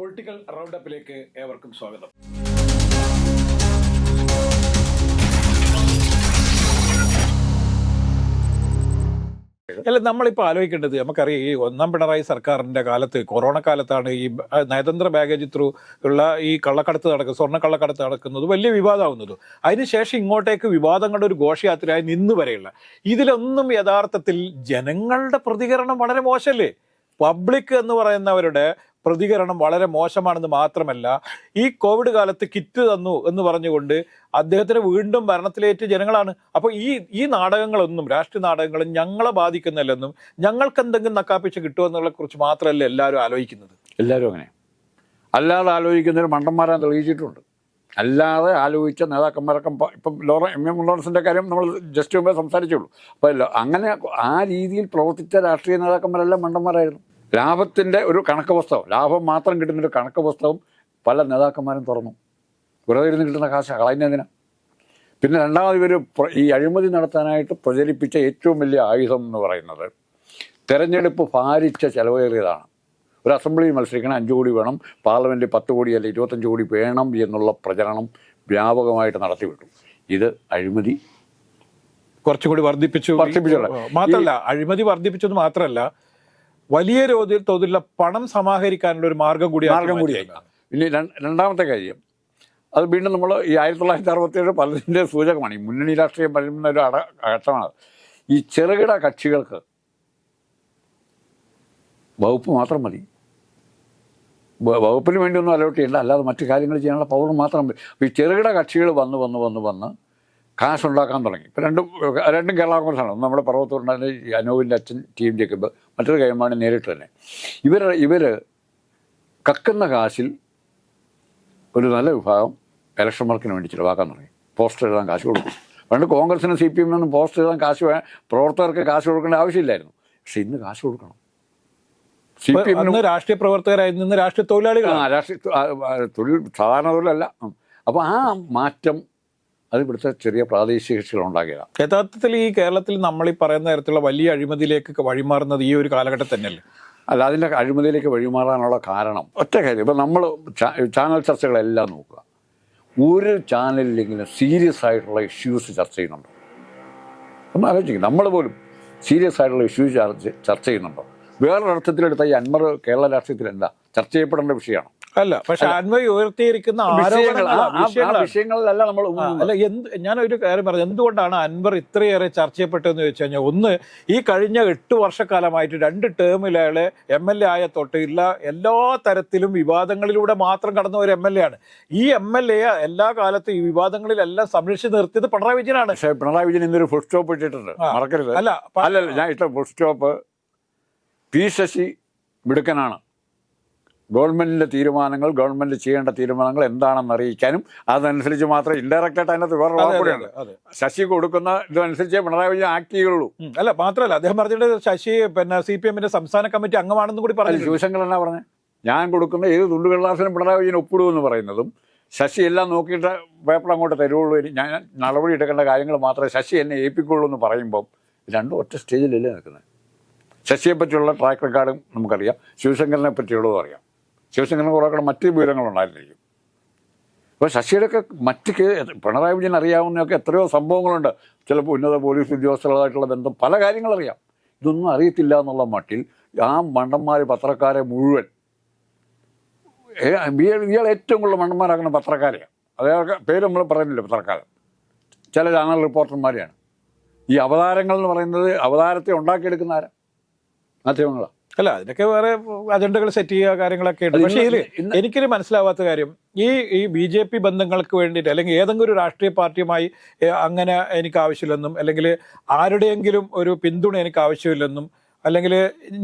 Political റൗണ്ടപ്പിലേക്ക് ഏവർക്കും സ്വാഗതം. അല്ല നമ്മളിപ്പോൾ ആലോചിക്കേണ്ടത് നമുക്കറിയാം ഈ ഒന്നാം പിണറായി സർക്കാരിന്റെ കാലത്ത് കൊറോണ കാലത്താണ് ഈ നയതന്ത്ര ബാഗേജ് ത്രൂ ഉള്ള ഈ കള്ളക്കടത്ത് നടക്കുക സ്വർണ കള്ളക്കടത്ത് നടക്കുന്നത് വലിയ വിവാദമാവുന്നത്. അതിനുശേഷം ഇങ്ങോട്ടേക്ക് വിവാദങ്ങളുടെ ഒരു ഘോഷയാത്രയായി നിന്ന് വരെയുള്ള ഇതിലൊന്നും യഥാർത്ഥത്തിൽ ജനങ്ങളുടെ പ്രതികരണം വളരെ മോശമല്ലേ പബ്ലിക് എന്ന് പറയുന്നവരുടെ പ്രതികരണം വളരെ മോശമാണെന്ന് മാത്രമല്ല ഈ കോവിഡ് കാലത്ത് കിറ്റ് തന്നു എന്ന് പറഞ്ഞുകൊണ്ട് അദ്ദേഹത്തിന് വീണ്ടും ഭരണത്തിലേറ്റ് ജനങ്ങളാണ്. അപ്പോൾ ഈ ഈ നാടകങ്ങളൊന്നും രാഷ്ട്രീയ നാടകങ്ങളും ഞങ്ങളെ ബാധിക്കുന്നില്ലെന്നും ഞങ്ങൾക്ക് എന്തെങ്കിലും നക്കാപ്പിച്ച് കിട്ടുമെന്നുള്ള കുറിച്ച് മാത്രമല്ല എല്ലാവരും ആലോചിക്കുന്നത്? എല്ലാവരും അങ്ങനെ. അല്ലാതെ ആലോചിക്കുന്നവർ മണ്ടന്മാരാൻ തെളിയിച്ചിട്ടുണ്ട്. അല്ലാതെ ആലോചിച്ച നേതാക്കന്മാരൊക്കെ ഇപ്പം ലോറ എം എം ലോറൻസിന്റെ കാര്യം നമ്മൾ ജസ്റ്റ് മുമ്പേ സംസാരിച്ചുള്ളൂ. അപ്പോൾ അങ്ങനെ ആ രീതിയിൽ പ്രവർത്തിച്ച രാഷ്ട്രീയ നേതാക്കന്മാരെല്ലാം മണ്ടന്മാരായിരുന്നു. ലാഭത്തിന്റെ ഒരു കണക്ക് പുസ്തകം ലാഭം മാത്രം കിട്ടുന്നൊരു കണക്ക് പുസ്തകം പല നേതാക്കന്മാരും തുറന്നു. വെറുതെ ഇരുന്ന് കിട്ടുന്ന കാശ് കളയുന്നതിനാ പിന്നെ രണ്ടാമത് ഇവർ ഈ അഴിമതി നടത്താനായിട്ട് പ്രചരിപ്പിച്ച ഏറ്റവും വലിയ ആയുധം എന്ന് പറയുന്നത് തെരഞ്ഞെടുപ്പ് ഭാരിച്ച ചെലവേറിയതാണ്. ഒരു അസംബ്ലിയിൽ മത്സരിക്കണം അഞ്ച് കോടി വേണം പാർലമെന്റിൽ പത്ത് കോടി അല്ല ഇരുപത്തഞ്ച് കോടി വേണം എന്നുള്ള പ്രചരണം വ്യാപകമായിട്ട് നടത്തിവിട്ടു. ഇത് അഴിമതി കുറച്ചുകൂടി വർദ്ധിപ്പിച്ചു. വർദ്ധിപ്പിച്ചു. മാത്രമല്ല അഴിമതി വർദ്ധിപ്പിച്ചത് മാത്രമല്ല വലിയ തോതിലുള്ള പണം സമാഹരിക്കാനുള്ള ഒരു മാർഗം കൂടി മാർഗം കൂടിയായി ഇനി രണ്ടാമത്തെ കാര്യം. അത് വീണ്ടും നമ്മൾ ഈ ആയിരത്തി തൊള്ളായിരത്തി അറുപത്തിയേഴ് പലതിന്റെ സൂചകമാണ്. ഈ മുന്നണി രാഷ്ട്രീയം പറയുന്ന ഒരു അട ഘട്ടമാണ് ഈ ചെറുകിട കക്ഷികൾക്ക് വകുപ്പ് മാത്രം മതി. വകുപ്പിന് വേണ്ടിയൊന്നും അലോട്ട് ചെയ്യണ്ട. അല്ലാതെ മറ്റു കാര്യങ്ങൾ ചെയ്യാനുള്ള പവർ മാത്രം മതി. അപ്പോൾ ഈ ചെറുകിട കക്ഷികൾ വന്ന് വന്ന് വന്ന് വന്ന് കാശുണ്ടാക്കാൻ തുടങ്ങി. ഇപ്പം രണ്ടും രണ്ടും കേരള കോൺഗ്രസ്സാണ്. ഒന്ന് നമ്മുടെ പർവത്തൂരിന്റെ ഈ അനൂപിന്റെ അച്ഛൻ ടീം ജേക്കബ് മറ്റൊരു കൈമാണി നേരിട്ട് തന്നെ. ഇവർ ഇവർ കക്കുന്ന കാശിൽ ഒരു നല്ല വിഭാഗം ഇലക്ഷൻ വർക്കിന് വേണ്ടി ചിലവാക്കാൻ തുടങ്ങി. പോസ്റ്റർ എഴുതാൻ കാശ് കൊടുക്കും. പണ്ട് കോൺഗ്രസിനും സി പി എമ്മിനും പോസ്റ്റർ എഴുതാൻ കാശ് പ്രവർത്തകർക്ക് കാശ് കൊടുക്കേണ്ട ആവശ്യമില്ലായിരുന്നു. പക്ഷെ ഇന്ന് കാശ് കൊടുക്കണം. സി പി എമ്മിന് രാഷ്ട്രീയ പ്രവർത്തകരായിരുന്നു രാഷ്ട്രീയ തൊഴിലാളികളാണ്. ആ രാഷ്ട്രീയ തൊഴിൽ സാധാരണ തൊഴിലല്ല. അപ്പോൾ ആ മാറ്റം അത് ഇവിടുത്തെ ചെറിയ പ്രാദേശിക കക്ഷികൾ ഉണ്ടാക്കിയതാണ്. യഥാർത്ഥത്തിൽ ഈ കേരളത്തിൽ നമ്മൾ ഈ പറയുന്ന തരത്തിലുള്ള വലിയ അഴിമതിയിലേക്ക് വഴിമാറുന്നത് ഈ ഒരു കാലഘട്ടം തന്നെയല്ലേ? അല്ല അതിന്റെ അഴിമതിയിലേക്ക് വഴിമാറാനുള്ള കാരണം ഒറ്റ കാര്യം. ഇപ്പം നമ്മൾ ചാനൽ ചർച്ചകളെല്ലാം നോക്കുക. ഒരു ചാനലിലെങ്കിലും സീരിയസ് ആയിട്ടുള്ള ഇഷ്യൂസ് ചർച്ച ചെയ്യുന്നുണ്ടോ? ഒന്ന് ആലോചിക്കും. നമ്മൾ പോലും സീരിയസ് ആയിട്ടുള്ള ഇഷ്യൂസ് ചർച്ച ചർച്ച ചെയ്യുന്നുണ്ടോ? വേറൊരർത്ഥത്തിലെടുത്ത ഈ അൻമർ കേരള രാഷ്ട്രീയത്തിൽ എന്താ ചർച്ച ചെയ്യപ്പെടേണ്ട വിഷയമാണ്? അല്ല പക്ഷെ അന്വയി ഉയർത്തിയിരിക്കുന്ന. വിഷയങ്ങളിലല്ല നമ്മൾ അല്ല എന്ത് ഞാൻ ഒരു കാര്യം പറഞ്ഞു എന്തുകൊണ്ടാണ് അൻവർ ഇത്രയേറെ ചർച്ച ചെയ്യപ്പെട്ടതെന്ന് ചോദിച്ചു കഴിഞ്ഞാൽ ഒന്ന് ഈ കഴിഞ്ഞ എട്ട് വർഷക്കാലമായിട്ട് രണ്ട് ടേമിൽ അയാളെ എം എൽ എ ആയ തൊട്ട് ഇല്ല എല്ലാ തരത്തിലും വിവാദങ്ങളിലൂടെ മാത്രം കടന്ന ഒരു എം എൽ എ ആണ്. ഈ എം എൽ എ എല്ലാ കാലത്തും ഈ വിവാദങ്ങളിലെല്ലാം സംരക്ഷിച്ച് നിർത്തിയത് പിണറായി വിജയനാണ്. പക്ഷേ പിണറായി വിജയൻ ഇന്നൊരു ഫുൾ സ്റ്റോപ്പ് ഇട്ടിട്ടുണ്ട്. മറക്കരുത്. അല്ല അല്ല ഞാൻ ഇട്ട ഫുൾ സ്റ്റോപ്പ് പി ശശി മിടുക്കനാണ്. ഗവൺമെന്റിന്റെ തീരുമാനങ്ങൾ ഗവൺമെന്റ് ചെയ്യേണ്ട തീരുമാനങ്ങൾ എന്താണെന്ന് അറിയിക്കാനും അതനുസരിച്ച് മാത്രമേ ഇൻഡയറക്റ്റ് ആയിട്ട് അതിനകത്ത് വേറെ കൂടിയുണ്ട്. ശശി കൊടുക്കുന്ന ഇതനുസരിച്ച് പിണറായി വിജയൻ ആക്ട് ചെയ്യുള്ളൂ അല്ല മാത്രമല്ല അദ്ദേഹം പറഞ്ഞിട്ട് ശശി പിന്നെ സി പി എമ്മിന്റെ സംസ്ഥാന കമ്മിറ്റി അംഗമാണെന്നും കൂടി പറഞ്ഞു ശിവശങ്കർ എന്നാ പറഞ്ഞത് ഞാൻ കൊടുക്കുന്ന ഏത് തുണ്ടുകടലാസിനും പിണറായി വിജയൻ ഒപ്പിടുമെന്ന് പറയുന്നതും ശശി എല്ലാം നോക്കിയിട്ട് പേപ്പർ അങ്ങോട്ട് തരുള്ളൂ ഞാൻ നടപടി എടുക്കേണ്ട കാര്യങ്ങൾ മാത്രമേ ശശി എന്നെ ഏൽപ്പിക്കുള്ളൂ എന്ന് പറയുമ്പം രണ്ടും ഒറ്റ സ്റ്റേജിലല്ലേ നിൽക്കുന്നത്. ശശിയെ പറ്റിയുള്ള ട്രാക്ക് റെക്കോർഡും നമുക്കറിയാം. ശിവശങ്കറിനെ പറ്റിയുള്ളതും അറിയാം. ശിവശങ്കറിന് കുറേ കൂടെ മറ്റ് വിവരങ്ങളുണ്ടായിരിക്കും. അപ്പോൾ ശശിയുടെയൊക്കെ മറ്റ് പിണറായി വിജയൻ അറിയാവുന്നതൊക്കെ എത്രയോ സംഭവങ്ങളുണ്ട്. ചിലപ്പോൾ ഉന്നത പോലീസ് ഉദ്യോഗസ്ഥരുമായിട്ടുള്ള ബന്ധം പല കാര്യങ്ങളറിയാം ഇതൊന്നും അറിയത്തില്ല എന്നുള്ള മട്ടിൽ ആ മണ്ടന്മാർ പത്രക്കാരെ മുഴുവൻ ഇയാൾ ഏറ്റവും കൂടുതൽ മണ്ടന്മാരാക്കുന്ന പത്രക്കാരെയാണ് അതേ പേര് നമ്മൾ പറയുന്നില്ല പത്രക്കാരൻ? ചില ചാനൽ റിപ്പോർട്ടർമാരെയാണ്. ഈ അവതാരങ്ങൾ എന്ന് പറയുന്നത് അവതാരത്തെ ഉണ്ടാക്കിയെടുക്കുന്ന ആരാ? മാധ്യമങ്ങളാണ് അല്ല അതിനൊക്കെ വേറെ അജണ്ടകൾ സെറ്റ് ചെയ്യുക കാര്യങ്ങളൊക്കെ ഉണ്ട്. പക്ഷേ ഇതിൽ എനിക്കൊരു മനസ്സിലാവാത്ത കാര്യം ഈ ഈ ബി ജെ പി ബന്ധങ്ങൾക്ക് വേണ്ടിയിട്ട് അല്ലെങ്കിൽ ഏതെങ്കിലും ഒരു രാഷ്ട്രീയ പാർട്ടിയുമായി അങ്ങനെ എനിക്ക് ആവശ്യമില്ലെന്നും അല്ലെങ്കിൽ ആരുടെയെങ്കിലും ഒരു പിന്തുണ എനിക്ക് ആവശ്യമില്ലെന്നും അല്ലെങ്കിൽ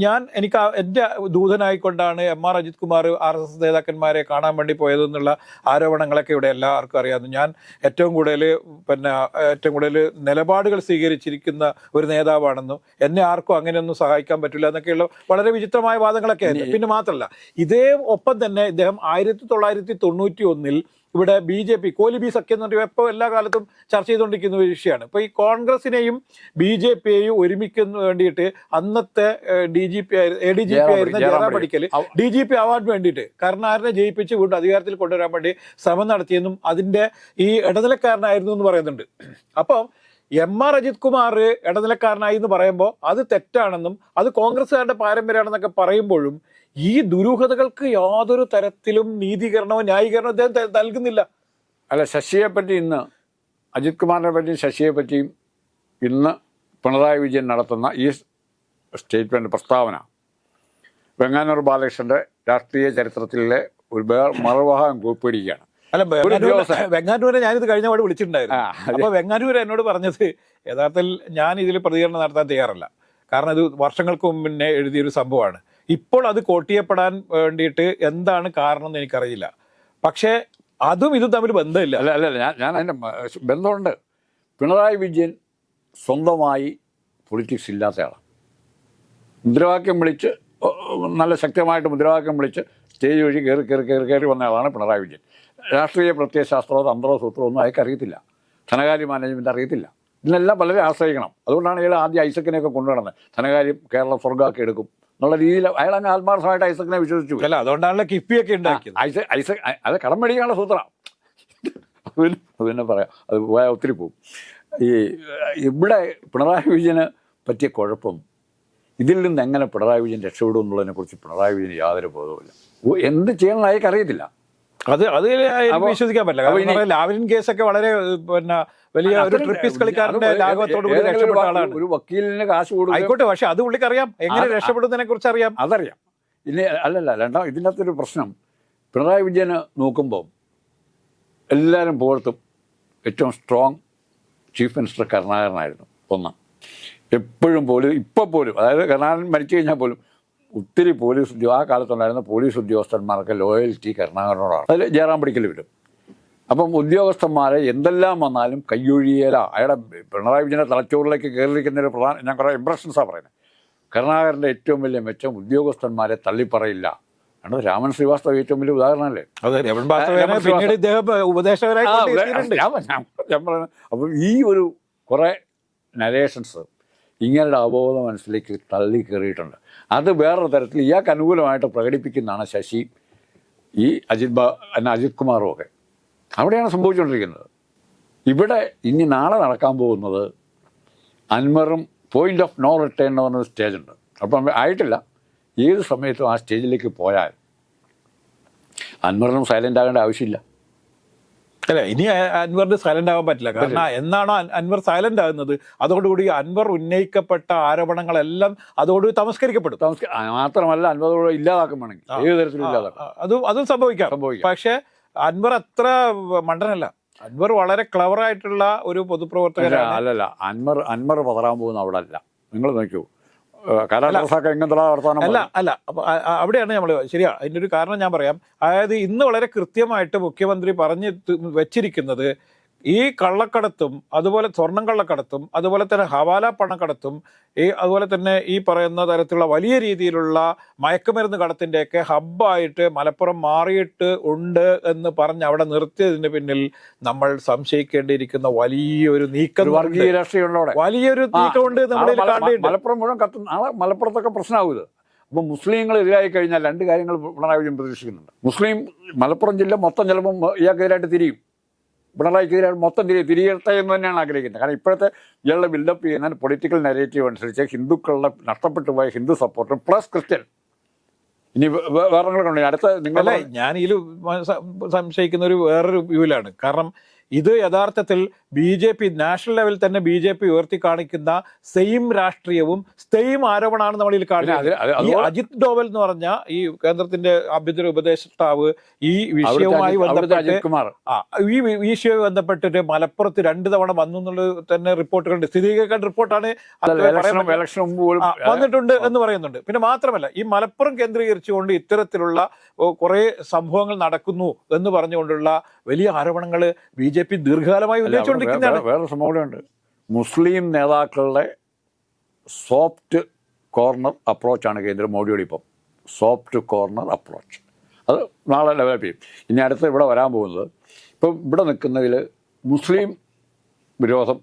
ഞാൻ എനിക്ക് എന്റെ ദൂതനായിക്കൊണ്ടാണ് M R Ajith Kumar R S S നേതാക്കന്മാരെ കാണാൻ വേണ്ടി പോയതെന്നുള്ള ആരോപണങ്ങളൊക്കെ ഇവിടെ എല്ലാവർക്കും അറിയാവുന്നു. ഞാൻ ഏറ്റവും കൂടുതൽ പിന്നെ ഏറ്റവും കൂടുതൽ നിലപാടുകൾ സ്വീകരിച്ചിരിക്കുന്ന ഒരു നേതാവാണെന്നും എന്നെ ആർക്കും അങ്ങനെയൊന്നും സഹായിക്കാൻ പറ്റില്ല എന്നൊക്കെയുള്ള വളരെ വിചിത്രമായ വാദങ്ങളൊക്കെ ആയിരുന്നു. പിന്നെ മാത്രമല്ല ഇതേ ഒപ്പം തന്നെ ഇദ്ദേഹം ആയിരത്തി തൊള്ളായിരത്തി തൊണ്ണൂറ്റി ഒന്നിൽ ഇവിടെ ബി ജെ പി കോലി ബി സഖ്യം എന്ന് പറയുമ്പോൾ ഇപ്പോൾ എല്ലാ കാലത്തും ചർച്ച ചെയ്തുകൊണ്ടിരിക്കുന്ന ഒരു വിഷയമാണ് ഇപ്പോൾ ഈ കോൺഗ്രസിനെയും ബി ജെ പിയെയും ഒരുമിക്കുന്ന വേണ്ടിയിട്ട് അന്നത്തെ D G P A D G P ആയിരുന്ന ജയറാം പഠിക്കൽ പടിക്കൽ. ഡി ജി പി അവാർഡിന് വേണ്ടിയിട്ട് കരുണാകരനെ ജയിപ്പിച്ച് വീണ്ടും അധികാരത്തിൽ കൊണ്ടുവരാൻ വേണ്ടി ശ്രമം നടത്തിയെന്നും അതിന്റെ ഈ ഇടനിലക്കാരനായിരുന്നു എന്ന് പറയുന്നുണ്ട് അപ്പോൾ എം ആർ അജിത് കുമാർ ഇടനിലക്കാരനായി എന്ന് പറയുമ്പോൾ അത് തെറ്റാണെന്നും അത് കോൺഗ്രസ്സുകാരുടെ പാരമ്പര്യമാണെന്നൊക്കെ പറയുമ്പോഴും ഈ ദുരൂഹതകൾക്ക് യാതൊരു തരത്തിലും നീതീകരണമോ ന്യായീകരണമോ അദ്ദേഹം നൽകുന്നില്ല. അല്ല ശശിയെ പറ്റി ഇന്ന് അജിത് കുമാറിനെ പറ്റിയും ശശിയെ പറ്റിയും ഇന്ന് പിണറായി വിജയൻ നടത്തുന്ന ഈ സ്റ്റേറ്റ്മെന്റ് പ്രസ്താവന. വെങ്ങാനൂർ ബാലകൃഷ്ണന്റെ രാഷ്ട്രീയ ചരിത്രത്തിലെ ഒരു മറുവാഹം മറുഭാഗം കൂപ്പിടിക്കുകയാണ് അല്ല വെങ്ങാനൂര് ഞാനിത് കഴിഞ്ഞ പാട് വിളിച്ചിട്ടുണ്ടായിരുന്നു. അപ്പോൾ വെങ്ങാനൂര് വെങ്ങാനൂർ എന്നോട് പറഞ്ഞത് യഥാർത്ഥത്തിൽ ഞാൻ ഇതിൽ പ്രതികരണം നടത്താൻ തയ്യാറല്ല. കാരണം ഇത് വർഷങ്ങൾക്ക് മുന്നേ എഴുതിയൊരു സംഭവമാണ്. ഇപ്പോൾ അത് കോട്ടിയപ്പെടാൻ വേണ്ടിയിട്ട് എന്താണ് കാരണം എന്ന് എനിക്കറിയില്ല. പക്ഷേ അതും ഇതും തമ്മിൽ ബന്ധമില്ല. അല്ല അല്ല ഞാൻ ഞാൻ അതിന്റെ ബന്ധമുണ്ട്. പിണറായി വിജയൻ സ്വന്തമായി പൊളിറ്റിക്സ് ഇല്ലാത്ത ആളാണ് മുദ്രാവാക്യം വിളിച്ച് നല്ല ശക്തമായിട്ട് മുദ്രാവാക്യം വിളിച്ച് സ്റ്റേജ് വഴി കയറി കയറി കയറി കയറി വന്ന ആളാണ് പിണറായി വിജയൻ. രാഷ്ട്രീയ പ്രത്യയശാസ്ത്രമോ തന്ത്രമോ സൂത്രമോ ഒന്നും അയാൾക്ക് അറിയത്തില്ല. ധനകാര്യ മാനേജ്മെന്റ് അറിയത്തില്ല. ഇതിനെല്ലാം വളരെ ആശ്രയിക്കണം. അതുകൊണ്ടാണ് ഇയാൾ ആദ്യം ഐസക്കിനെയൊക്കെ കൊണ്ടുവരുന്നത് ധനകാര്യം കേരളം സ്വർഗമാക്കി എടുക്കും. എന്നുള്ള രീതിയിൽ അയാൾ അങ്ങ് ആത്മാർത്ഥമായിട്ട് ഐസക്കിനെ വിശ്വസിച്ചു അല്ല അതുകൊണ്ടാണല്ലോ കിഫ്ബിയൊക്കെ ഉണ്ടാക്കിയത്. ഐസക് ഐസ അത് കടം മേടിക്കാനുള്ള സൂത്രം. പിന്നെ പിന്നെ പറയാം അത് പോയാൽ ഒത്തിരി പോകും ഈ ഇവിടെ പിണറായി വിജയന് പറ്റിയ കുഴപ്പം ഇതിൽ നിന്ന് എങ്ങനെ പിണറായി വിജയൻ രക്ഷപ്പെടും എന്നുള്ളതിനെ കുറിച്ച് പിണറായി വിജയന് യാതൊരു ബോധവുമില്ല. എന്ത് ചെയ്യണമെന്ന് അയാൾക്ക് അറിയത്തില്ല. അത് അത് വിശ്വസിക്കാൻ പറ്റില്ല. ലാവലിൻ കേസൊക്കെ വളരെ പിന്നെ വലിയ ഒരു ട്രിപ്പീസ് കളിക്കാരന്റെ ലാഘവത്തോട് കൂടി രക്ഷപ്പെട്ട ആളാണ്. ഒരു വക്കീലിന് കാശ് കൊടുക്കും ആയിക്കോട്ടെ പക്ഷെ അത് പുള്ളിക്ക് അറിയാം എങ്ങനെ രക്ഷപ്പെടുന്നതിനെ കുറിച്ച് അറിയാം അതറിയാം. ഇനി അല്ലല്ല രണ്ടാം ഇതിന്റെ അകത്തൊരു പ്രശ്നം. പിണറായി വിജയന് നോക്കുമ്പോൾ എല്ലാവരും പുകഴ്ത്തും. ഏറ്റവും സ്ട്രോങ് ചീഫ് മിനിസ്റ്റർ കരുണാകരനായിരുന്നു. ഒന്ന്. എപ്പോഴും പോലും ഇപ്പോൾ പോലും അതായത് കരുണാകരൻ മരിച്ചു കഴിഞ്ഞാൽ പോലും ഒത്തിരി പോലീസ് ഉദ്യോഗ ആ കാലത്തുണ്ടായിരുന്ന പോലീസ് ഉദ്യോഗസ്ഥന്മാർക്ക് ലോയൽറ്റി കരുണാകരനോടാണ്. അതിൽ ജയറാം പിടിക്കൽ വരും അപ്പം ഉദ്യോഗസ്ഥന്മാരെ എന്തെല്ലാം വന്നാലും കയ്യൊഴിയല. അയാളുടെ പിണറായി വിജയന്റെ തലച്ചോറിലേക്ക് കയറിയിരിക്കുന്ന ഒരു പ്രധാന ഞാൻ കുറേ ഇമ്പ്രഷൻസാണ് പറയുന്നത് കരുണാകരന്റെ ഏറ്റവും വലിയ മെച്ചം ഉദ്യോഗസ്ഥന്മാരെ തള്ളിപ്പറയില്ല. ആണ് രാമൻ ശ്രീവാസ്തവ ഏറ്റവും വലിയ ഉദാഹരണമല്ലേ? അപ്പം ഈ ഒരു കുറേ നരേഷൻസ് ഇങ്ങനെ അവബോധ മനസ്സിലേക്ക് തള്ളി കയറിയിട്ടുണ്ട് അത് വേറൊരു തരത്തിൽ ഇയാൾക്ക് അനുകൂലമായിട്ട് പ്രകടിപ്പിക്കുന്നതാണ് ശശി. ഈ അജിത് ബാ അജിത് കുമാറും ഒക്കെ. അവിടെയാണ് സംഭവിച്ചുകൊണ്ടിരിക്കുന്നത്. ഇവിടെ ഇനി നാളെ നടക്കാൻ പോകുന്നത് അൻവറും പോയിന്റ് ഓഫ് നോ റിട്ടേൺ എന്ന് പറഞ്ഞൊരു സ്റ്റേജ് ഉണ്ട്. അപ്പം ആയിട്ടില്ല. ഏത് സമയത്തും ആ സ്റ്റേജിലേക്ക് പോയാൽ അൻവറിനും സൈലന്റ് ആകേണ്ട ആവശ്യമില്ല. അല്ല ഇനി അൻവറിന് സൈലന്റ് ആവാൻ പറ്റില്ല. കാരണം എന്നാണോ അൻവർ സൈലന്റ് ആകുന്നത്? അതോടുകൂടി അൻവർ ഉന്നയിക്കപ്പെട്ട ആരോപണങ്ങളെല്ലാം അതോടുകൂടി തമസ്കരിക്കപ്പെടും. മാത്രമല്ല അൻവർ ഇല്ലാതാക്കും വേണമെങ്കിൽ. ഏത് തരത്തിലും ഇല്ലാതാക്കും. അതും അതും സംഭവിക്കാം. പക്ഷേ പക്ഷെ അൻവർ അത്ര മണ്ടനല്ല. അൻവർ വളരെ ക്ലവർ ആയിട്ടുള്ള ഒരു പൊതുപ്രവർത്തകരാണ് പൊതുപ്രവർത്തകനാണ് അല്ലല്ല അൻവർ അൻവർ പതറാൻ പോകുന്ന അവിടെ അല്ല. നിങ്ങൾ നോക്കൂ അല്ല. അല്ല അപ്പൊ അവിടെയാണ് നമ്മൾ ശരിയാ. അതിന്റെ ഒരു കാരണം ഞാൻ പറയാം. അതായത് ഇന്ന് വളരെ കൃത്യമായിട്ട് മുഖ്യമന്ത്രി പറഞ്ഞ് വെച്ചിരിക്കുന്നത് ഈ കള്ളക്കടത്തും അതുപോലെ സ്വർണം കള്ളക്കടത്തും അതുപോലെ തന്നെ ഹവാല പണക്കടത്തും ഈ അതുപോലെ തന്നെ ഈ പറയുന്ന തരത്തിലുള്ള വലിയ രീതിയിലുള്ള മയക്കുമരുന്ന് കടത്തിന്റെയൊക്കെ ഹബ്ബായിട്ട് മലപ്പുറം മാറിയിട്ട് ഉണ്ട് എന്ന് പറഞ്ഞ് അവിടെ നിർത്തിയതിന് പിന്നിൽ നമ്മൾ സംശയിക്കേണ്ടിയിരിക്കുന്ന വലിയൊരു നീക്കം വർഗീയ രാഷ്ട്രീയമുണ്ട് വലിയൊരു നീക്കമുണ്ട് മലപ്പുറം മുഴുവൻ കത്തും മലപ്പുറത്തൊക്കെ പ്രശ്നമാവും അപ്പൊ അപ്പം മുസ്ലിങ്ങൾ എതിരായി കഴിഞ്ഞാൽ രണ്ട് കാര്യങ്ങൾ പിണറായി വിജയൻ പ്രതീക്ഷിക്കുന്നുണ്ട്. മുസ്ലിം മലപ്പുറം ജില്ല മൊത്തം ചിലപ്പം ഇയാൾക്കെതിരായിട്ട് തിരിയും. പിണറായിക്കെതിരായിട്ട് മൊത്തം തിരി തിരിയട്ടെ എന്ന് തന്നെയാണ് ആഗ്രഹിക്കുന്നത്. കാരണം ഇപ്പോഴത്തെ ഇയാളുടെ ബിൽഡപ്പ് ചെയ്യുന്ന പൊളിറ്റിക്കൽ നെഗറ്റീവ് അനുസരിച്ച് ഹിന്ദുക്കളുടെ നഷ്ടപ്പെട്ടു പോയ ഹിന്ദു സപ്പോർട്ടർ പ്ലസ് ക്രിസ്ത്യൻ ഇനി വേറെ അടുത്ത നിങ്ങളെ ഞാൻ സംശയിക്കുന്ന ഒരു വേറൊരു വ്യൂവിലാണ് കാരണം ഇത് യഥാർത്ഥത്തിൽ ബി ജെ പി നാഷണൽ ലെവലിൽ തന്നെ ബി ജെ പി ഉയർത്തി കാണിക്കുന്ന സെയിം രാഷ്ട്രീയവും സെയിം ആരോപണമാണ് അത് കാണുന്നത്. ഈ അജിത് ഡോവൽ എന്ന് പറഞ്ഞ ഈ കേന്ദ്രത്തിന്റെ ആഭ്യന്തര ഉപദേഷ്ടാവ് ഈ വിഷയവുമായി ബന്ധപ്പെട്ട് ഈ വിഷയവുമായി ബന്ധപ്പെട്ടിട്ട് മലപ്പുറത്ത് രണ്ടു തവണ വന്നു എന്നുള്ളത് തന്നെ റിപ്പോർട്ടുകളുണ്ട്. സ്ഥിരീകരിക്കാൻ റിപ്പോർട്ടാണ് വന്നിട്ടുണ്ട് എന്ന് പറയുന്നുണ്ട്. പിന്നെ മാത്രമല്ല ഈ മലപ്പുറം കേന്ദ്രീകരിച്ചുകൊണ്ട് ഇത്തരത്തിലുള്ള കുറെ സംഭവങ്ങൾ നടക്കുന്നു എന്ന് പറഞ്ഞുകൊണ്ടുള്ള വലിയ ആരോപണങ്ങൾ ബി ജെ പി ദീർഘകാലമായി ഉന്നയിച്ചുകൊണ്ടിരിക്കുന്നതാണ്. വേറെ- സംഭവം കൂടെ ഉണ്ട് മുസ്ലിം നേതാക്കളുടെ സോഫ്റ്റ് കോർണർ അപ്രോച്ചാണ് കേന്ദ്ര മോഡിയുടെ ഇപ്പം. Soft corner approach. അത് നാളെ ഡെവലപ്പ് ചെയ്യും. ഇനി അടുത്ത് ഇവിടെ വരാൻ പോകുന്നത് ഇപ്പം ഇവിടെ നിൽക്കുന്നതിൽ മുസ്ലിം വിരോധം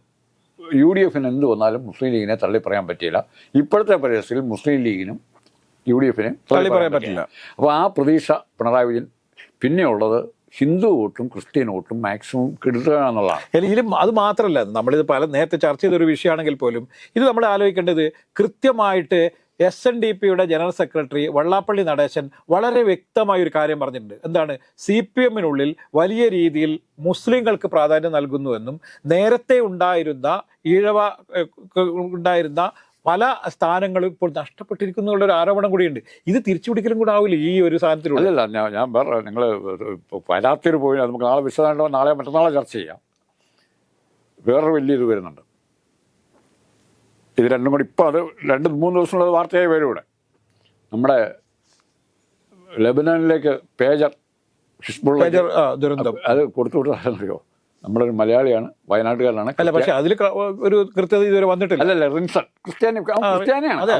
യു ഡി എഫിന് എന്ത് വന്നാലും മുസ്ലിം ലീഗിനെ തള്ളി പറയാൻ പറ്റിയില്ല. ഇപ്പോഴത്തെ പരിസ്ഥിതിയിൽ മുസ്ലിം ലീഗിനും യു ഡി എഫിനെ തള്ളി പറയാൻ പറ്റില്ല. അപ്പോൾ ആ പ്രതീക്ഷ പിണറായി വിജയൻ പിന്നെയുള്ളത് ഹിന്ദു വോട്ടും ക്രിസ്ത്യൻ വോട്ടും മാക്സിമം കിട്ടുക എന്നുള്ളതാണ് അല്ലെങ്കിൽ അത് മാത്രമല്ല നമ്മളിത് പല നേരത്തെ ചർച്ച ചെയ്തൊരു വിഷയമാണെങ്കിൽ പോലും ഇത് നമ്മൾ ആലോചിക്കേണ്ടത് കൃത്യമായിട്ട് എസ് എൻ ഡി പിയുടെ ജനറൽ സെക്രട്ടറി വള്ളാപ്പള്ളി നടേശൻ വളരെ വ്യക്തമായ ഒരു കാര്യം പറഞ്ഞിട്ടുണ്ട്. എന്താണ്? സി പി എമ്മിനുള്ളിൽ വലിയ രീതിയിൽ മുസ്ലിങ്ങൾക്ക് പ്രാധാന്യം നൽകുന്നുവെന്നും നേരത്തെ ഉണ്ടായിരുന്ന ഈഴവ ഉണ്ടായിരുന്ന പല സ്ഥാനങ്ങളും ഇപ്പോൾ നഷ്ടപ്പെട്ടിരിക്കുന്നു ആരോപണം കൂടിയുണ്ട്. ഇത് തിരിച്ചുപിടിക്കലും കൂടെ ആവില്ല ഈ ഒരു സാധനത്തിലുള്ള അല്ലല്ല ഞാൻ ഞാൻ വേറെ നിങ്ങൾ വരാത്തൊരു പോയി നമുക്ക് നാളെ വിശദമായിട്ട് നാളെ മറ്റന്നാളെ ചർച്ച ചെയ്യാം. വേറൊരു വലിയ ഇത് വരുന്നുണ്ട്. ഇത് രണ്ടും കൂടി ഇപ്പോൾ അത് രണ്ട് മൂന്ന് ദിവസമുള്ള വാർത്തയായി വരും ഇവിടെ. നമ്മുടെ ലെബനനിലേക്ക് പേജർ ഹിസ്ബുൾ പേജർ ദുരന്തം. അത് കൊടുത്തു വിട്ടതാണെന്നറിയോ? നമ്മളൊരു മലയാളിയാണ് വയനാട്ടുകാരനാണ് അല്ല പക്ഷെ അതിൽ ഒരു കൃത്യത ഇതുവരെ വന്നിട്ടില്ല. അല്ലല്ല റിൻസൺ ക്രിസ്ത്യാനി ക്രിസ്ത്യാനിയാണ്. അതെ,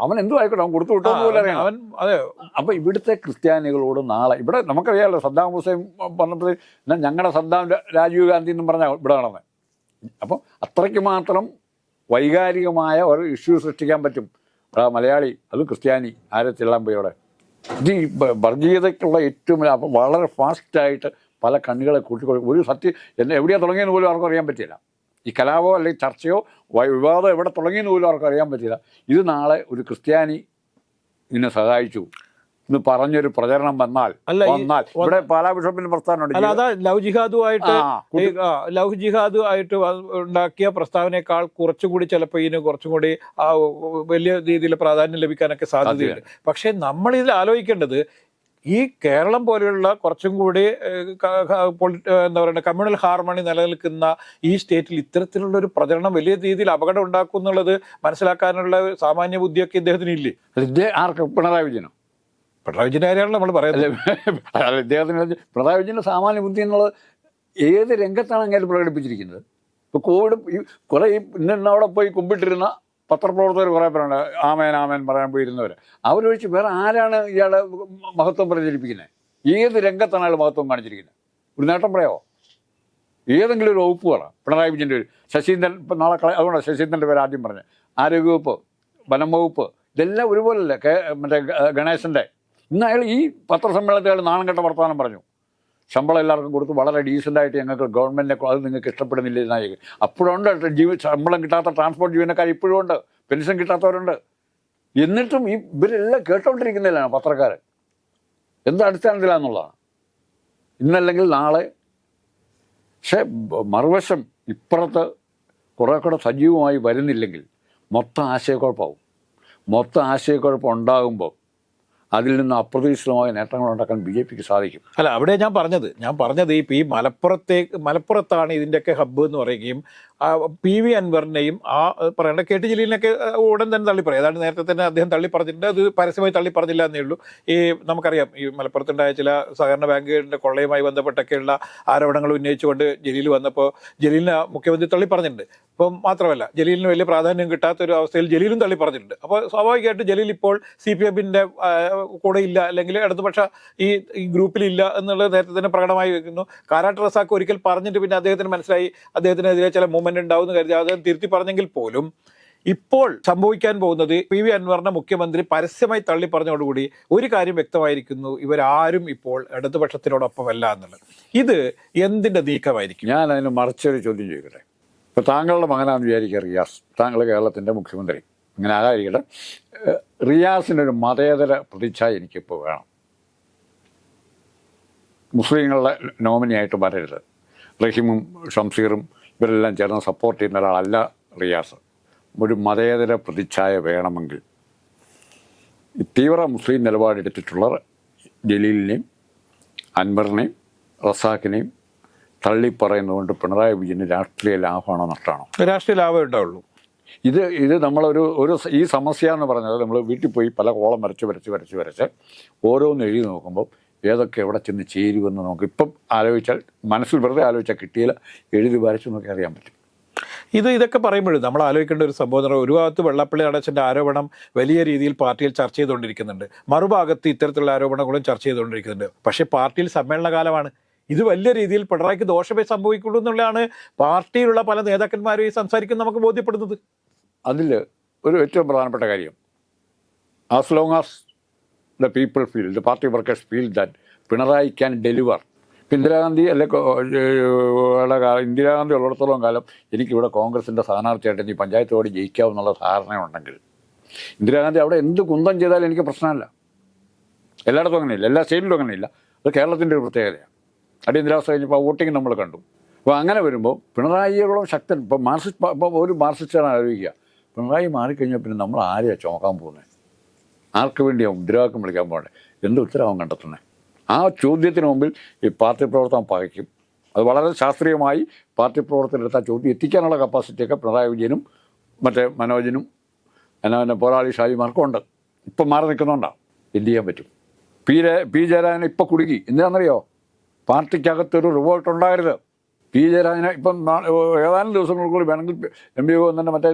അവൻ- എന്തു ആയിക്കോട്ടെ അവൻ കൊടുത്തു വിട്ടോ പോലെ അറിയാം അവൻ അതെ. അപ്പൊ ഇവിടുത്തെ ക്രിസ്ത്യാനികളോട് നാളെ ഇവിടെ നമുക്കറിയാമല്ലോ സദ്ദാം ഹുസൈൻ പറഞ്ഞപ്പോൾ ഞങ്ങളുടെ സദ്ദാം രാജീവ് ഗാന്ധി എന്നും പറഞ്ഞ ഇവിടെ നടന്നത് അപ്പം അത്രയ്ക്ക് മാത്രം വൈകാരികമായ ഒരു ഇഷ്യൂ സൃഷ്ടിക്കാൻ പറ്റും. മലയാളി അതും ക്രിസ്ത്യാനി ആരെ ചെല്ലാൻ പോയി അവിടെ? ഇത് ഈ വർഗീയതയ്ക്കുള്ള ഏറ്റവും അപ്പം വളരെ ഫാസ്റ്റായിട്ട് പല കണ്ണുകളെ കൂട്ടിക്കൊള്ളി ഒരു സത്യം എന്നെ എവിടെയാണ് തുടങ്ങിയെന്ന് പോലും ആർക്കും അറിയാൻ പറ്റില്ല ഈ കലാപോ അല്ലെങ്കിൽ ചർച്ചയോ വിവാദമോ എവിടെ തുടങ്ങിയെന്ന് പോലും ആർക്കും അറിയാൻ പറ്റില്ല ഇത് നാളെ ഒരു ക്രിസ്ത്യാനി നിന്നെ സഹായിച്ചു. എന്ന് പറഞ്ഞൊരു പ്രചരണം വന്നാൽ അല്ല, വന്നാൽ. ഇവിടെ പാലാ ബിഷപ്പിന്റെ പ്രസ്ഥാനമുണ്ട്. അതാ ലവ് ജിഹാദുമായിട്ട് ലവ് ജിഹാദ് ആയിട്ട് വ- ഉണ്ടാക്കിയ പ്രസ്താവനയേക്കാൾ കുറച്ചുകൂടി ചിലപ്പോൾ ഇതിന് കുറച്ചും കൂടി ആ, വലിയ രീതിയിൽ പ്രാധാന്യം ലഭിക്കാനൊക്കെ സാധ്യതയുണ്ട്. പക്ഷേ നമ്മൾ ഇതിൽ ആലോചിക്കേണ്ടത് ഈ കേരളം പോലെയുള്ള കുറച്ചും കൂടി എന്താ പറയുക കമ്മ്യൂണൽ ഹാർമണി നിലനിൽക്കുന്ന ഈ സ്റ്റേറ്റിൽ ഇത്തരത്തിലുള്ള ഒരു പ്രചരണം വലിയ രീതിയിൽ അപകടം ഉണ്ടാക്കും എന്നുള്ളത് മനസ്സിലാക്കാനുള്ള സാമാന്യ ബുദ്ധിയൊക്കെ ഇദ്ദേഹത്തിന് ഇല്ലേ? ഇദ്ദേഹം ആർക്ക്? പിണറായി വിജയനോ? പിണറായി വിജയൻ കാര്യമാണ് നമ്മൾ പറയുന്നത്. ഇദ്ദേഹത്തിന് പിണറായി വിജയന്റെ സാമാന്യ ബുദ്ധി എന്നുള്ളത് ഏത് രംഗത്താണ് അങ്ങനെ പ്രകടിപ്പിച്ചിരിക്കുന്നത്? ഇപ്പോൾ കോവിഡ് ഈ കുറേ ഇന്നവിടെ ഇന്ന പോയി കുമ്പിട്ടിരുന്ന പത്രപ്രവർത്തകർ കുറേ പേരുണ്ട്. ആമേൻ ആമേൻ പറയാൻ പോയിരുന്നവർ അവരൊഴിച്ച് വേറെ ആരാണ് ഇയാളെ മഹത്വം പ്രചരിപ്പിക്കുന്നത് ഏത് രംഗത്താണ് അയാൾ മഹത്വം കാണിച്ചിരിക്കുന്നത് ഒരു നേട്ടം പറയാമോ ഏതെങ്കിലും ഒരു വകുപ്പ് പറ പിണറായി വിജയന്റെ ഒരു ശശീന്ദ്രൻ ഇപ്പം നാളെ കള അതുകൊണ്ടാണ് ശശീന്ദ്രന്റെ പേര് ആദ്യം പറഞ്ഞത് ആരോഗ്യവകുപ്പ് വനം വകുപ്പ് ഇതെല്ലാം ഒരുപോലല്ലേ? മറ്റേ ഗണേശന്റെ ഇന്ന് അയാൾ ഈ പത്രസമ്മേളനത്തിൽ അയാൾ നാണം കെട്ട വർത്തമാനം പറഞ്ഞു. ശമ്പളം എല്ലാവർക്കും കൊടുത്ത് വളരെ ഡീസന്റായിട്ട് ഞങ്ങൾക്ക് ഗവൺമെന്റിനെ അത് നിങ്ങൾക്ക് ഇഷ്ടപ്പെടുന്നില്ല എന്നായി അപ്പോഴുണ്ട് ജീവി ശമ്പളം കിട്ടാത്ത ട്രാൻസ്പോർട്ട് ജീവനക്കാർ ഇപ്പോഴും ഉണ്ട്. പെൻഷൻ കിട്ടാത്തവരുണ്ട്. എന്നിട്ടും ഈ ഇവരെല്ലാം കേട്ടോണ്ടിരിക്കുന്നില്ലാണ് പത്രക്കാർ എന്ത് അടിസ്ഥാനത്തിലാണെന്നുള്ളതാണ് ഇന്നല്ലെങ്കിൽ നാളെ. പക്ഷേ മറുവശം ഇപ്പുറത്ത് കുറേ കൂടെ സജീവമായി വരുന്നില്ലെങ്കിൽ മൊത്തം ആശയക്കുഴപ്പമാവും മൊത്തം ആശയക്കുഴപ്പം ഉണ്ടാകുമ്പോൾ അതിൽ നിന്ന് അപ്രതീക്ഷിതമായ നേട്ടങ്ങൾ ഉണ്ടാക്കാൻ ബി ജെ പിക്ക് സാധിക്കും. അല്ല അവിടെ ഞാൻ പറഞ്ഞത് ഞാൻ പറഞ്ഞത് ഇപ്പം ഈ മലപ്പുറത്തേക്ക് മലപ്പുറത്താണ് ഇതിന്റെയൊക്കെ ഹബ്ബ് എന്ന് പറയുകയും പി വി അൻവറിനെയും ആ പറയേണ്ട കെ ടി ജലീലിനൊക്കെ ഉടൻ തന്നെ തള്ളി പറയും. അതാണ് നേരത്തെ തന്നെ അദ്ദേഹം തള്ളി പറഞ്ഞിട്ടുണ്ട്. അത് പരസ്യമായി തള്ളി പറഞ്ഞില്ല എന്നേ ഉള്ളൂ. ഈ നമുക്കറിയാം ഈ മലപ്പുറത്തുണ്ടായ ചില സഹകരണ ബാങ്കുകളുടെ കൊള്ളയുമായി ബന്ധപ്പെട്ടൊക്കെയുള്ള ആരോപണങ്ങൾ ഉന്നയിച്ചുകൊണ്ട് ജലീൽ വന്നപ്പോൾ ജലീലിനെ മുഖ്യമന്ത്രി തള്ളി പറഞ്ഞിട്ടുണ്ട്. ഇപ്പം മാത്രമല്ല ജലീലിന് വലിയ പ്രാധാന്യം കിട്ടാത്ത ഒരു അവസ്ഥയിൽ ജലീലും തള്ളി പറഞ്ഞിട്ടുണ്ട്. അപ്പോൾ സ്വാഭാവികമായിട്ട് ജലീൽ ഇപ്പോൾ സി പി എമ്മിന്റെ കൂടെ ഇല്ല അല്ലെങ്കിൽ ഇടതുപക്ഷ ഈ ഗ്രൂപ്പിലില്ല എന്നുള്ളത് നേരത്തെ തന്നെ പ്രകടമായി വെക്കുന്നു കാരാട്ട് റസാക്ക് ഒരിക്കൽ പറഞ്ഞിട്ട് പിന്നെ അദ്ദേഹത്തിന് മനസ്സിലായി. അദ്ദേഹത്തിനെതിരെ ചില മൂവ്മെന്റ് ഉണ്ടാവുമെന്ന് കരുതി അദ്ദേഹം തിരുത്തി പറഞ്ഞെങ്കിൽ പോലും ഇപ്പോൾ സംഭവിക്കാൻ പോകുന്നത് പി വി അൻവറിനെ മുഖ്യമന്ത്രി പരസ്യമായി തള്ളി പറഞ്ഞതോടുകൂടി ഒരു കാര്യം വ്യക്തമായിരിക്കുന്നു. ഇവരാരും ഇപ്പോൾ ഇടതുപക്ഷത്തിനോടൊപ്പമല്ല എന്നുള്ളത്. ഇത് എന്തിന്റെ നീക്കമായിരിക്കും? ഞാൻ അതിന് മറിച്ചൊരു ചോദ്യം ചോദിക്കട്ടെ? ഇപ്പോൾ താങ്കളുടെ മകനാണ് വിചാരിക്കുക റിയാസ്. താങ്കൾ കേരളത്തിന്റെ മുഖ്യമന്ത്രി. അങ്ങനെ ആകാതിരിക്കട്ടെ റിയാസിനൊരു മതേതര പ്രതിച്ഛായ എനിക്കിപ്പോൾ വേണം. മുസ്ലിങ്ങളുടെ നോമിനിയായിട്ട് വരരുത്. റഹീമും ഷംസീറും ഇവരെല്ലാം ചേർന്ന് സപ്പോർട്ട് ചെയ്യുന്ന ഒരാളല്ല റിയാസ്. ഒരു മതേതര പ്രതിച്ഛായ വേണമെങ്കിൽ. തീവ്ര മുസ്ലിം നിലപാടെടുത്തിട്ടുള്ള ജലീലിനെയും അൻവറിനെയും റസാഖിനെയും തള്ളിപ്പറയുന്നതുകൊണ്ട് പിണറായി വിജയന് രാഷ്ട്രീയ ലാഭമാണോ നഷ്ടമാണോ? രാഷ്ട്രീയ ലാഭം ഉണ്ടാവുള്ളൂ. ഇത് ഇത് നമ്മളൊരു ഒരു ഈ സമസ്യ എന്ന് പറഞ്ഞാൽ നമ്മൾ വീട്ടിൽ പോയി പല കോളം വരച്ച് വരച്ച് വരച്ച് വരച്ച് ഓരോന്ന് എഴുതി നോക്കുമ്പോൾ ഏതൊക്കെ എവിടെ ചെന്ന് ചേരുമെന്ന് നമുക്ക് ഇപ്പം ആലോചിച്ചാൽ മനസ്സിൽ വെറുതെ ആലോചിച്ചാൽ കിട്ടിയില്ല. എഴുതി വരച്ചു നോക്കി അറിയാൻ പറ്റും. ഇത് ഇതൊക്കെ പറയുമ്പോഴും നമ്മൾ ആലോചിക്കേണ്ട ഒരു സംഭവം ഒരു ഭാഗത്ത് വെള്ളപ്പള്ളി അടച്ചന്റെ ആരോപണം വലിയ രീതിയിൽ പാർട്ടിയിൽ ചർച്ച ചെയ്തുകൊണ്ടിരിക്കുന്നുണ്ട്. മറുഭാഗത്ത് ഇത്തരത്തിലുള്ള ആരോപണങ്ങളും ചർച്ച ചെയ്തുകൊണ്ടിരിക്കുന്നുണ്ട്. പക്ഷേ പാർട്ടിയിൽ സമ്മേളന കാലമാണ് ഇത് വലിയ രീതിയിൽ പിണറായിക്ക് ദോഷമേ സംഭവിക്കുള്ളൂ എന്നുള്ളതാണ് പാർട്ടിയിലുള്ള പല നേതാക്കന്മാരും ഈ സംസാരിക്കുന്ന നമുക്ക് ബോധ്യപ്പെടുന്നത്. അതിൽ ഒരു ഏറ്റവും പ്രധാനപ്പെട്ട കാര്യം. As long as the people feel the party workers feel that Pinarayi can deliver Indira Gandhi അല്ലെ ഇന്ദിരാഗാന്ധി ഉള്ളിടത്തോളം കാലം എനിക്കിവിടെ കോൺഗ്രസിന്റെ സ്ഥാനാർത്ഥിയായിട്ട് നീ പഞ്ചായത്തോട് ജയിക്കാമെന്നുള്ള ധാരണയുണ്ടെങ്കിൽ ഇന്ദിരാഗാന്ധി അവിടെ എന്ത് കുന്തം ചെയ്താലും എനിക്ക് പ്രശ്നമല്ല. എല്ലായിടത്തും അങ്ങനെയില്ല. എല്ലാ സ്റ്റേറ്റിലും അങ്ങനെയില്ല. അത് കേരളത്തിന്റെ ഒരു പ്രത്യേകതയാണ്. അടിയന്തരാവസ്ഥ കഴിഞ്ഞപ്പോൾ വോട്ടിംഗ് നമ്മൾ കണ്ടു. അപ്പോൾ അങ്ങനെ വരുമ്പോൾ പിണറായിയോളം ശക്തൻ ഇപ്പോൾ മാർസിസ്റ്റ് ഇപ്പോൾ ഒരു മാർസിസ്റ്റാണ് ആലോചിക്കുക പിണറായി മാറിക്കഴിഞ്ഞാൽ പിന്നെ നമ്മൾ ആരെയാണ് ചുമക്കാൻ പോകുന്നത് ആർക്ക് വേണ്ടിയാണ് മുദ്രാവാക്യം വിളിക്കാൻ പോകണ്ടേ എന്ത് ഉത്തരവാൻ കണ്ടെത്തുന്നത് ആ ചോദ്യത്തിന് മുമ്പിൽ ഈ പാർട്ടി പ്രവർത്തനം പകയ്ക്കും അത് വളരെ ശാസ്ത്രീയമായി പാർട്ടി പ്രവർത്തനം ആ ചോദ്യം എത്തിക്കാനുള്ള കപ്പാസിറ്റിയൊക്കെ പിണറായി വിജയനും മറ്റേ മനോജിനും എന്നാ പിന്നെ പോരാളി ഷാജിമാർക്കും ഉണ്ട്. ഇപ്പം മാറി നിൽക്കുന്നുണ്ടാവും എന്ത് ചെയ്യാൻ പറ്റും? പി പി ജയരാജനെ ഇപ്പം കുടുങ്ങി. എന്താണെന്നറിയോ പാർട്ടിക്കകത്തൊരു റിവോൾട്ട് ഉണ്ടാകരുത്. പി ജയരാജനെ ഇപ്പം ഏതാനും ദിവസങ്ങൾ കൂടി വേണമെങ്കിൽ എം പി തന്നെ മറ്റേ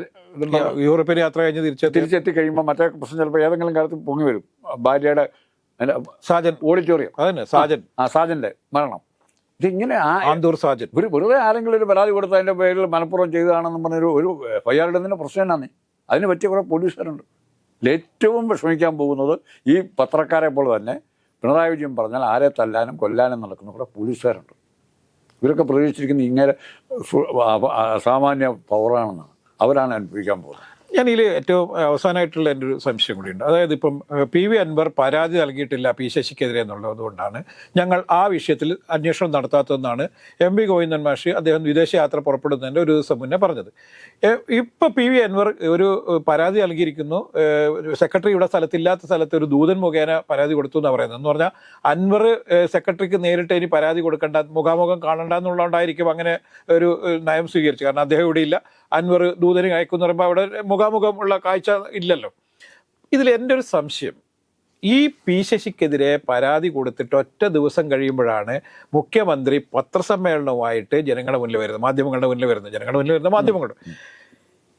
യൂറോപ്യൻ യാത്ര കഴിഞ്ഞ് തിരിച്ചു തിരിച്ചെത്തി കഴിയുമ്പോൾ മറ്റേ പ്രശ്നം ചിലപ്പോൾ ഏതെങ്കിലും കാലത്ത് പൊങ്ങി വരും. ഭാര്യയുടെ സാജൻ. ഓഡിറ്റോറിയം. അതന്നെ സാജൻ. ആ സാജന്റെ മരണം. ഇതിങ്ങനെ ആന്തൂർ സാജൻ. ഒരു വെറുതെ ആരെങ്കിലും ഒരു പരാതി കൊടുത്ത് അതിന്റെ പേരിൽ മനഃപൂർവം ചെയ്തതാണെന്ന് പറഞ്ഞൊരു ഒരു ഫയ്യാറിടുന്നതിന് പ്രശ്നം എന്നാന്നേ അതിന് പറ്റിയ കുറേ പോലീസുകാരുണ്ട്. ഏറ്റവും വിഷമിക്കാൻ പോകുന്നത് ഈ പത്രക്കാരെ പോലെ തന്നെ പിണറായി വിജയൻ പറഞ്ഞാൽ ആരെ തല്ലാനും കൊല്ലാനും നടക്കുന്ന കുറേ പോലീസുകാരുണ്ട്. ഇവരൊക്കെ പ്രതീക്ഷിച്ചിരിക്കുന്നത് ഇങ്ങനെ സാമാന്യ പവറാണെന്നാണ് അവരാണ് അനുഭവിക്കാൻ പോകുന്നത്. ഞാൻ ഇതിൽ ഏറ്റവും അവസാനമായിട്ടുള്ള എന്റെ ഒരു സംശയം കൂടിയുണ്ട്. അതായത് ഇപ്പം പി വി അൻവർ പരാതി നൽകിയിട്ടില്ല പി ശശിക്കെതിരെ എന്നുള്ളതുകൊണ്ടാണ്. ഞങ്ങൾ ആ വിഷയത്തിൽ അന്വേഷണം നടത്താത്തതെന്നാണ് എം വി ഗോവിന്ദൻ മാഷി അദ്ദേഹം വിദേശയാത്ര പുറപ്പെടുന്നതിന്റെ ഒരു ദിവസം മുന്നേ പറഞ്ഞത്. ഇപ്പം പി വി അൻവർ ഒരു പരാതി നൽകിയിരിക്കുന്നു. സെക്രട്ടറി ഇവിടെ സ്ഥലത്തില്ലാത്ത സ്ഥലത്ത് ഒരു ദൂതൻ മുഖേന പരാതി കൊടുത്തു എന്നാണ് പറയുന്നത്. എന്ന് പറഞ്ഞാൽ അൻവർ സെക്രട്ടറിക്ക് നേരിട്ട് ഇനി പരാതി കൊടുക്കേണ്ട മുഖാമുഖം കാണണ്ട എന്നുള്ളതുകൊണ്ടായിരിക്കും അങ്ങനെ ഒരു നയം സ്വീകരിച്ചു കാരണം അദ്ദേഹം ഇവിടെ ഇല്ല. അൻവർ ദൂതന് അയക്കുമെന്ന് പറയുമ്പോൾ അവിടെ മുഖാമുഖം ഉള്ള കാഴ്ച ഇല്ലല്ലോ. ഇതിൽ എന്റെ ഒരു സംശയം. ഈ പി ശശിക്കെതിരെ പരാതി കൊടുത്തിട്ട് ഒറ്റ ദിവസം കഴിയുമ്പോഴാണ് മുഖ്യമന്ത്രി പത്രസമ്മേളനവുമായിട്ട് ജനങ്ങളുടെ മുന്നിൽ വരുന്നത് മാധ്യമങ്ങളുടെ മുന്നിൽ വരുന്നത് ജനങ്ങളുടെ മുന്നിൽ വരുന്ന മാധ്യമങ്ങളുടെ.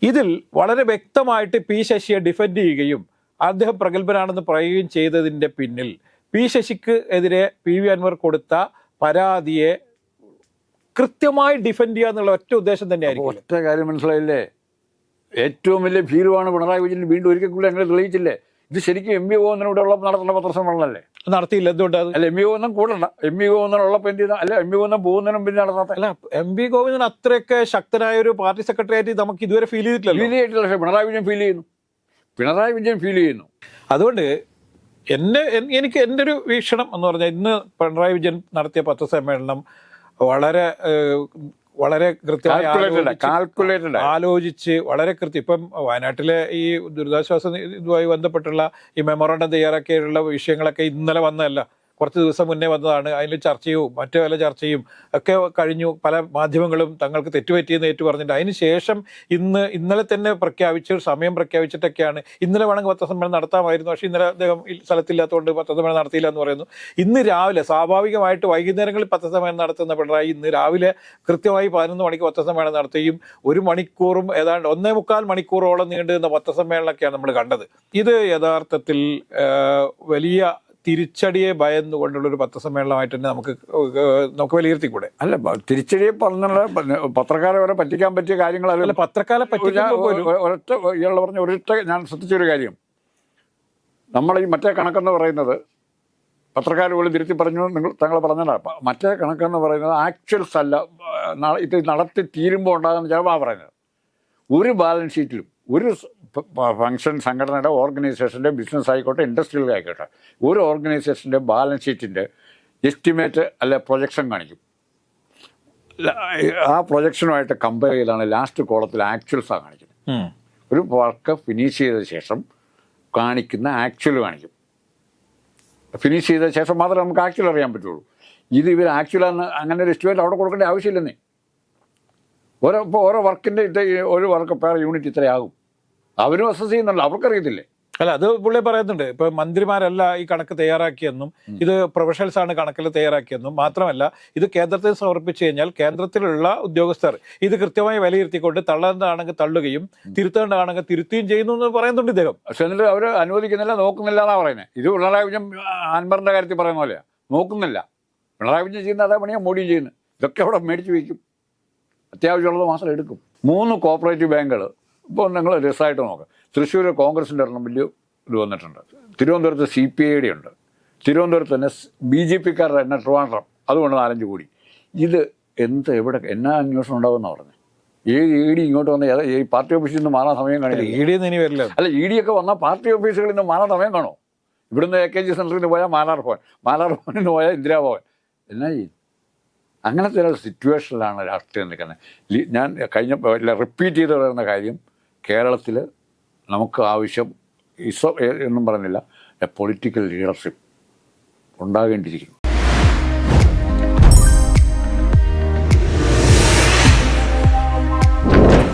ഇതിൽ വളരെ വ്യക്തമായിട്ട് പി ശശിയെ ഡിഫെൻഡ് ചെയ്യുകയും അദ്ദേഹം പ്രഗത്ഭനാണെന്ന് പറയുകയും ചെയ്തതിന്റെ പിന്നിൽ പി ശശിക്ക് എതിരെ പി വി അൻവർ കൊടുത്ത പരാതിയെ കൃത്യമായി ഡിഫെൻഡ് ചെയ്യുക എന്നുള്ള ഒറ്റ ഉദ്ദേശം തന്നെയായിരിക്കും ഒറ്റ കാര്യം മനസ്സിലായില്ലേ? ഏറ്റവും വലിയ ഭീരുവാണ് പിണറായി വിജയൻ. വീണ്ടും ഒരിക്കൽ കൂടി അങ്ങനെ തെളിയിച്ചില്ലേ? ഇത് ശരിക്കും എം പി ഇവിടെ ഉള്ള നടത്തുന്ന പത്രസമ്മേളനമല്ലേ? നടത്തിയില്ല എന്തുകൊണ്ട് അല്ല എം പി ഗോവിന്ദൻ കൂടണ്ട. എം പി ഉള്ളപ്പോൾ എന്ത് ചെയ്താൽ അല്ല എം പി ഗോവിന്ദൻ പോകുന്നതിനും പിന്നെ നടത്താത്ത അല്ല എം പി ഗോവിന്ദൻ അത്രയൊക്കെ ശക്തനായ ഒരു പാർട്ടി സെക്രട്ടറി ആയിട്ട് നമുക്ക് ഇതുവരെ ഫീൽ ചെയ്തിട്ടില്ല ഫീൽ ചെയ്തിട്ടില്ല പക്ഷേ പിണറായി വിജയൻ ഫീൽ ചെയ്യുന്നു. പിണറായി വിജയൻ ഫീൽ ചെയ്യുന്നു. അതുകൊണ്ട് എന്നെ എനിക്ക് എന്റെ ഒരു വീക്ഷണം എന്ന് പറഞ്ഞാൽ ഇന്ന് പിണറായി വിജയൻ നടത്തിയ പത്രസമ്മേളനം വളരെ വളരെ കൃത്യമായി ആലോചിച്ച് വളരെ കൃത്യം. ഇപ്പം വയനാട്ടിലെ ഈ ദുരിതാശ്വാസ ഇതുമായി ബന്ധപ്പെട്ടുള്ള ഈ മെമ്മോറാണ്ടം തയ്യാറാക്കിയുള്ള വിഷയങ്ങളൊക്കെ ഇന്നലെ വന്നതല്ല. കുറച്ച് ദിവസം മുന്നേ വന്നതാണ്. അതിൽ ചർച്ചയും മറ്റു പല ചർച്ചയും ഒക്കെ കഴിഞ്ഞു. പല മാധ്യമങ്ങളും തങ്ങൾക്ക് തെറ്റുപറ്റിയെന്ന് ഏറ്റു പറഞ്ഞിട്ടുണ്ട് അതിന് ശേഷം ഇന്ന് ഇന്നലെ തന്നെ പ്രഖ്യാപിച്ച് സമയം പ്രഖ്യാപിച്ചിട്ടൊക്കെയാണ്. ഇന്നലെ വേണമെങ്കിൽ പത്രസമ്മേളനം നടത്താമായിരുന്നു. പക്ഷേ ഇന്നലെ അദ്ദേഹം സ്ഥലത്തില്ലാത്തതുകൊണ്ട് പത്രസമ്മേളനം നടത്തിയില്ല എന്ന് പറയുന്നു. ഇന്ന് രാവിലെ സ്വാഭാവികമായിട്ട് വൈകുന്നേരങ്ങളിൽ പത്രസമ്മേളനം നടത്തുന്ന പിണറായി ഇന്ന് രാവിലെ കൃത്യമായി പതിനൊന്ന് മണിക്ക് പത്രസമ്മേളനം നടത്തുകയും ഒരു മണിക്കൂറും ഏതാണ്ട് ഒന്നേ മുക്കാൽ മണിക്കൂറോളം നീണ്ടുനിന്ന പത്രസമ്മേളനമൊക്കെയാണ് നമ്മൾ കണ്ടത്. ഇത് യഥാർത്ഥത്തിൽ വലിയ തിരിച്ചടിയെ ഭയന്നുകൊണ്ടുള്ള ഒരു പത്രസമ്മേളനമായിട്ട് തന്നെ നമുക്ക് നമുക്ക് വിലയിരുത്തിക്കൂടെ? അല്ല തിരിച്ചടിയെ പറഞ്ഞുള്ള പത്രക്കാരെ വരെ പറ്റിക്കാൻ പറ്റിയ കാര്യങ്ങളല്ല പത്രക്കാരെ ഒരൊറ്റ ഇയാൾ പറഞ്ഞ ഒരൊറ്റ ഞാൻ ശ്രദ്ധിച്ചൊരു കാര്യം. നമ്മൾ ഈ മറ്റേ കണക്കെന്ന് പറയുന്നത് പത്രക്കാർ പോലും തിരുത്തി പറഞ്ഞു നിങ്ങൾ തങ്ങൾ പറഞ്ഞതാണ് മറ്റേ കണക്കെന്ന് പറയുന്നത് ആക്ച്വൽസ് അല്ല ഇത് നടത്തി തീരുമ്പോൾ ഉണ്ടാകുന്ന ചിലവാണ് പറയുന്നത്. ഒരു ബാലൻസ് ഷീറ്റിലും ഒരു ഫംഗ്ഷൻ സംഘടനയുടെ ഓർഗനൈസേഷന്റെ ബിസിനസ് ആയിക്കോട്ടെ ഇൻഡസ്ട്രിയൽ ആയിക്കോട്ടെ ഒരു ഓർഗനൈസേഷന്റെ ബാലൻസ് ഷീറ്റിന്റെ എസ്റ്റിമേറ്റ് അല്ല പ്രൊജക്ഷൻ കാണിക്കും. ആ പ്രൊജക്ഷനുമായിട്ട് കമ്പയർ ചെയ്താണ് ലാസ്റ്റ് കോളത്തിൽ ആക്ച്വൽസാണ് കാണിക്കുന്നത്. ഒരു വർക്ക് ഫിനിഷ് ചെയ്ത ശേഷം കാണിക്കുന്ന ആക്ച്വൽ കാണിക്കും. ഫിനിഷ് ചെയ്ത ശേഷം മാത്രമേ നമുക്ക് ആക്ച്വൽ അറിയാൻ പറ്റുള്ളൂ. ഇത് ഇവർ ആക്ച്വൽ അങ്ങനെ ഒരു എസ്റ്റിമേറ്റ് അവിടെ കൊടുക്കേണ്ട ആവശ്യമില്ലെന്നേ. ഓരോ ഇപ്പോൾ ഓരോ വർക്കിന്റെ ഇത് ഒരു വർക്ക് പേർ യൂണിറ്റ് ഇത്രയാകും. അവരും അസസ് ചെയ്യുന്നുണ്ട്. അവർക്കറിയത്തില്ലേ? അല്ല അത് പുള്ളി പറയുന്നുണ്ട്. ഇപ്പൊ മന്ത്രിമാരല്ല ഈ കണക്ക് തയ്യാറാക്കിയെന്നും ഇത് പ്രൊഫഷണൽസ് ആണ് കണക്കിൽ തയ്യാറാക്കിയെന്നും മാത്രമല്ല ഇത് കേന്ദ്രത്തിൽ സമർപ്പിച്ചു കഴിഞ്ഞാൽ കേന്ദ്രത്തിലുള്ള ഉദ്യോഗസ്ഥർ ഇത് കൃത്യമായി വിലയിരുത്തിക്കൊണ്ട് തള്ളേണ്ടതാണെങ്കിൽ തള്ളുകയും തിരുത്തേണ്ടതാണെങ്കിൽ തിരുത്തുകയും ചെയ്യുന്നു എന്ന് പറയുന്നുണ്ട് ഇദ്ദേഹം. പക്ഷെ എന്നിട്ട് അവർ അനുവദിക്കുന്നില്ല നോക്കുന്നില്ല എന്നാ പറയുന്നത് ഇത് പിണറായി വിജയൻ അൻപറിന്റെ കാര്യത്തിൽ പറയുന്ന പോലെയാണ് നോക്കുന്നില്ല. പിണറായി വിജയൻ ചെയ്യുന്ന അതേ പണിയാണ് മോഡിയും ചെയ്യുന്നത്. ഇതൊക്കെ അവിടെ മേടിച്ചു വയ്ക്കും അത്യാവശ്യമുള്ളത് മാത്രം എടുക്കും. മൂന്ന് കോപ്പറേറ്റീവ് ബാങ്കുകൾ ഇപ്പോൾ നിങ്ങൾ രസമായിട്ട് നോക്കാം. തൃശ്ശൂർ കോൺഗ്രസിന്റെ ഒരെണ്ണം വലിയ ഇത് വന്നിട്ടുണ്ട്. തിരുവനന്തപുരത്ത് സി പി ഐയുടെ ഉണ്ട്. തിരുവനന്തപുരത്ത് തന്നെ ബി ജെ പിക്കാരുടെ തന്നെ ട്രിവാൻഡ്രം. അതുകൊണ്ട് നാലഞ്ച് കോടി. ഇത് എന്ത് എവിടെ എന്നാ അന്വേഷണം ഉണ്ടാവുമെന്ന് പറഞ്ഞു ഏത് ഇ ഡി ഇങ്ങോട്ട് വന്ന ഈ പാർട്ടി ഓഫീസിൽ നിന്ന് മാറാൻ സമയം കാണില്ല. ഇ ഡി ഇനി വരില്ല. അല്ല ഇ ഡി ഒക്കെ വന്നാൽ പാർട്ടി ഓഫീസുകളിൽ നിന്ന് മാറാൻ സമയം കാണോ ഇവിടുന്ന് എ കെ ജി സെന്ററിൽ നിന്ന് പോയാൽ മാലാർ ഭവൻ മാലാർ ഭവനിൽ നിന്ന് പോയാൽ ഇന്ദിരാഭവൻ. എന്നാ അങ്ങനത്തെ ഒരു സിറ്റുവേഷനിലാണ് രാഷ്ട്രീയം നിൽക്കുന്നത്. ഞാൻ കഴിഞ്ഞ റിപ്പീറ്റ് ചെയ്ത് പറയുന്ന കാര്യം കേരളത്തിൽ നമുക്ക് ആവശ്യം ഇസോ എന്നും പറഞ്ഞില്ല പൊളിറ്റിക്കൽ ലീഡർഷിപ്പ് ഉണ്ടാകേണ്ടിയിരിക്കുന്നു.